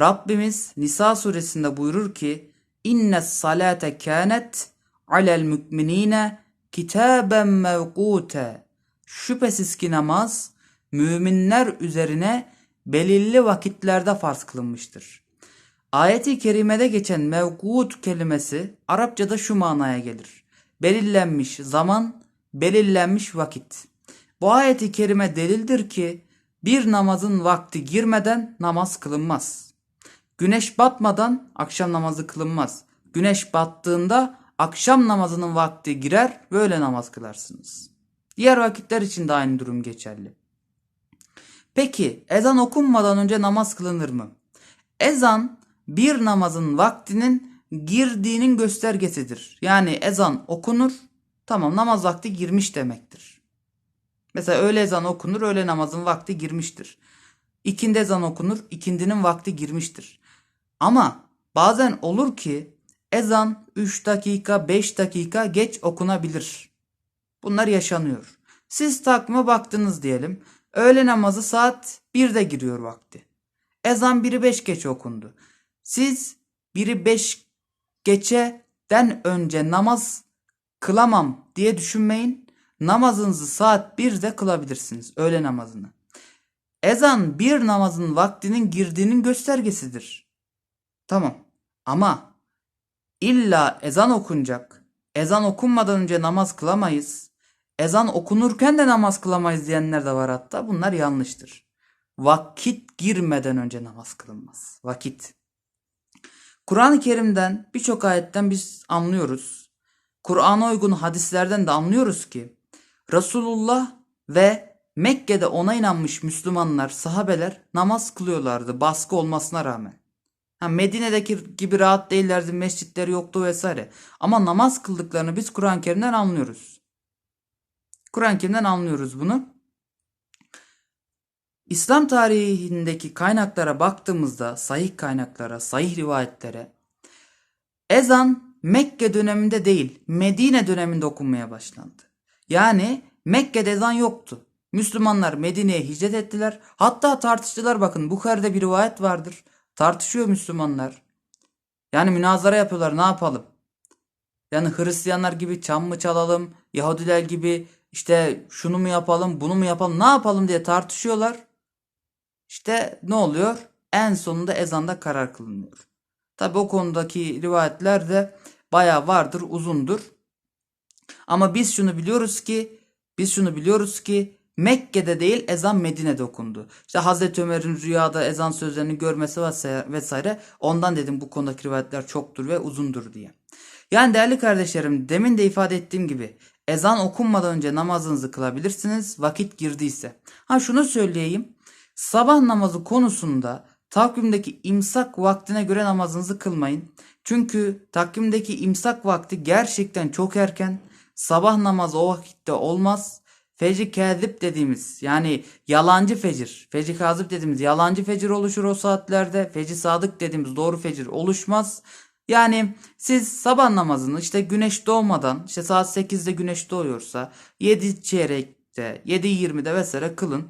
Rabbimiz Nisa suresinde buyurur ki inne salate kânet alel müminine kitaben mevkute şüphesiz ki namaz müminler üzerine belirli vakitlerde farz kılınmıştır. Ayeti kerimede geçen mevkut kelimesi Arapçada şu manaya gelir. Belirlenmiş zaman, belirlenmiş vakit. Bu ayeti kerime delildir ki bir namazın vakti girmeden namaz kılınmaz. Güneş batmadan akşam namazı kılınmaz. Güneş battığında akşam namazının vakti girer böyle namaz kılarsınız. Diğer vakitler için de aynı durum geçerli. Peki ezan okunmadan önce namaz kılınır mı? Ezan bir namazın vaktinin girdiğinin göstergesidir. Yani ezan okunur, tamam namaz vakti girmiş demektir. Mesela öğle ezan okunur, öğle namazın vakti girmiştir. İkindi ezan okunur, ikindinin vakti girmiştir. Ama bazen olur ki ezan 3 dakika, 5 dakika geç okunabilir. Bunlar yaşanıyor. Siz takvime baktınız diyelim. Öğle namazı saat 1'de giriyor vakti. Ezan 1'i 5 geç okundu. Siz 1'i 5 geçeden önce namaz kılamam diye düşünmeyin. Namazınızı saat 1'de kılabilirsiniz öğle namazını. Ezan bir namazın vaktinin girdiğinin göstergesidir. Tamam ama illa ezan okunacak. Ezan okunmadan önce namaz kılamayız. Ezan okunurken de namaz kılamayız diyenler de var hatta. Bunlar yanlıştır. Vakit girmeden önce namaz kılınmaz. Vakit. Kur'an-ı Kerim'den birçok ayetten biz anlıyoruz. Kur'an'a uygun hadislerden de anlıyoruz ki Resulullah ve Mekke'de ona inanmış Müslümanlar, sahabeler namaz kılıyorlardı baskı olmasına rağmen. Ha, Medine'deki gibi rahat değillerdi, mescitleri yoktu vesaire. Ama namaz kıldıklarını biz Kur'an-ı Kerim'den anlıyoruz. Kur'an-ı Kerim'den anlıyoruz bunu. İslam tarihindeki kaynaklara baktığımızda, sahih kaynaklara, sahih rivayetlere, ezan Mekke döneminde değil, Medine döneminde okunmaya başlandı. Yani Mekke'de ezan yoktu. Müslümanlar Medine'ye hicret ettiler. Hatta tartıştılar bakın Bukhari'de bir rivayet vardır. Tartışıyor Müslümanlar. Yani münazara yapıyorlar ne yapalım? Yani Hristiyanlar gibi çam mı çalalım? Yahudiler gibi işte şunu mu yapalım bunu mu yapalım ne yapalım diye tartışıyorlar. İşte ne oluyor? En sonunda ezanda karar kılınıyor. Tabi o konudaki rivayetler de baya vardır uzundur. Ama biz şunu biliyoruz ki biz şunu biliyoruz ki Mekke'de değil ezan Medine'de okundu. İşte Hazreti Ömer'in rüyada ezan sözlerini görmesi vesaire ondan dedim bu konudaki rivayetler çoktur ve uzundur diye. Yani değerli kardeşlerim demin de ifade ettiğim gibi ezan okunmadan önce namazınızı kılabilirsiniz vakit girdiyse. Ha şunu söyleyeyim sabah namazı konusunda takvimdeki imsak vaktine göre namazınızı kılmayın. Çünkü takvimdeki imsak vakti gerçekten çok erken. Sabah namazı o vakitte olmaz. Fecri kazip dediğimiz yani yalancı fecir. Fecri kazip dediğimiz yalancı fecir oluşur o saatlerde. Fecri sadık dediğimiz doğru fecir oluşmaz. Yani siz sabah namazını işte güneş doğmadan işte saat 8'de güneş doğuyorsa 7 çeyrekte 7.20'de vesaire kılın.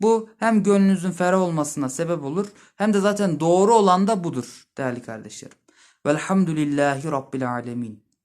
Bu hem gönlünüzün ferah olmasına sebep olur hem de zaten doğru olan da budur değerli kardeşlerim. Velhamdülillahi Rabbil Alemin.